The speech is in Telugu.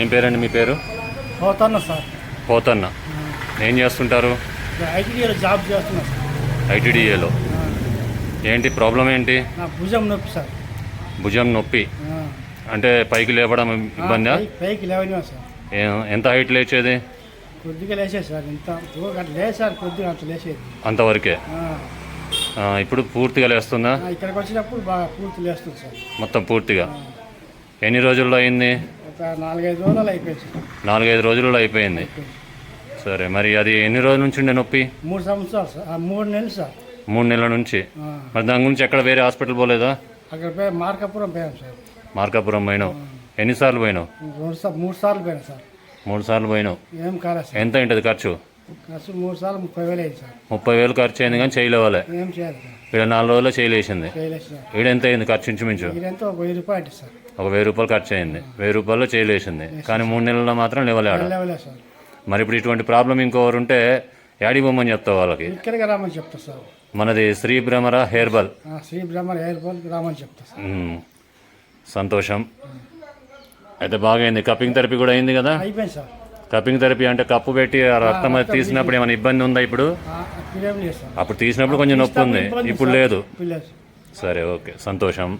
ఏం పేరండి మీ పేరు? పోతాను సార్. పోతన్న. ఏం చేస్తుంటారు? ఐటీడీలో జాబ్ చేస్తున్నా ఐటీడీఏలో. ఏంటి ప్రాబ్లం ఏంటి? భుజం నొప్పి సార్. భుజం నొప్పి. అంటే పైకి లేవడం ఇబ్బందా? పైకి లేవనివా సార్. ఎంత హైట్ లేచేది? కొద్దిగా లేచేది సార్ ఇంత లేదు సార్ కొద్దిగా అంత లేచేది. అంతవరకే? ఇప్పుడు పూర్తిగా లేస్తుందా? ఇక్కడికి వచ్చినప్పుడు బాగా పూర్తి లేస్తుంది సార్. మొత్తం పూర్తిగా. ఎన్ని రోజుల్లో అయింది? నాలుగైదు రోజులు అయిపోయింది నాలుగైదు రోజుల్లో అయిపోయింది. సరే మరి అది ఎన్ని రోజుల నుంచి ఉండే నొప్పి? మూడు సంవత్సరాలు సార్. ఆ, మూడు నెలలు సార్. మూడు నెలల నుంచి. ఆ. మరి దాని గురించి ఎక్కడ వేరే హాస్పిటల్ పోలేదా? అక్కడ పోయి మార్కాపురం పోయాం సార్. మార్కాపురం పోయినావు. ఎన్నిసార్లు పోయినావు? రెండు సార్ మూడు సార్లు పోయాను సార్. మూడు సార్లు పోయినావు. ఏం కాలేదు సార్. ఎంత ఉంటుంది ఖర్చు? ఖర్చు మూడు సార్లు ముప్పై వేలు అయింది సార్. ముప్పై వేలు ఖర్చు అయింది కానీ చేయలేవాలే. ఏం చేయాలి సార్. ఇక్కడ నాలుగు రోజుల్లో చేయలేసింది. చేయలేదు సార్. ఈడ ఎంత అయింది ఖర్చు ఇంచుమించు? ఇదంతా ఒక వెయ్యి రూపాయలు సార్. ఒక వెయ్యి రూపాయలు ఖర్చు అయింది. వెయ్యి రూపాయల్లో చేయలేసింది. కానీ మూడు నెలల్లో మాత్రం లేవలేడు మరి ఇప్పుడు ఇటువంటి ప్రాబ్లం ఇంకోరు ఉంటే యాడి బొమ్మని చెప్తావు వాళ్ళకి? ఇక్కడికి రామని చెప్తా సార్ మనది శ్రీ భ్రమర హెయిర్బల్ ఆ, శ్రీ బ్రహ్మ ఎయిర్పోర్ట్కి రామని చెప్తా. సంతోషం. అయితే బాగా అయింది కప్పింగ్ థెరపీ కూడా అయింది కదా? అయిపోయింది సార్ కప్పింగ్ థెరపీ అంటే కప్పు పెట్టి రక్తం అది తీసినప్పుడు ఏమైనా ఇబ్బంది ఉందా ఇప్పుడు? అప్పుడు తీసినప్పుడు కొంచెం నొప్పి ఉంది. ఇప్పుడు. లేదు. సరే ఓకే. సంతోషం.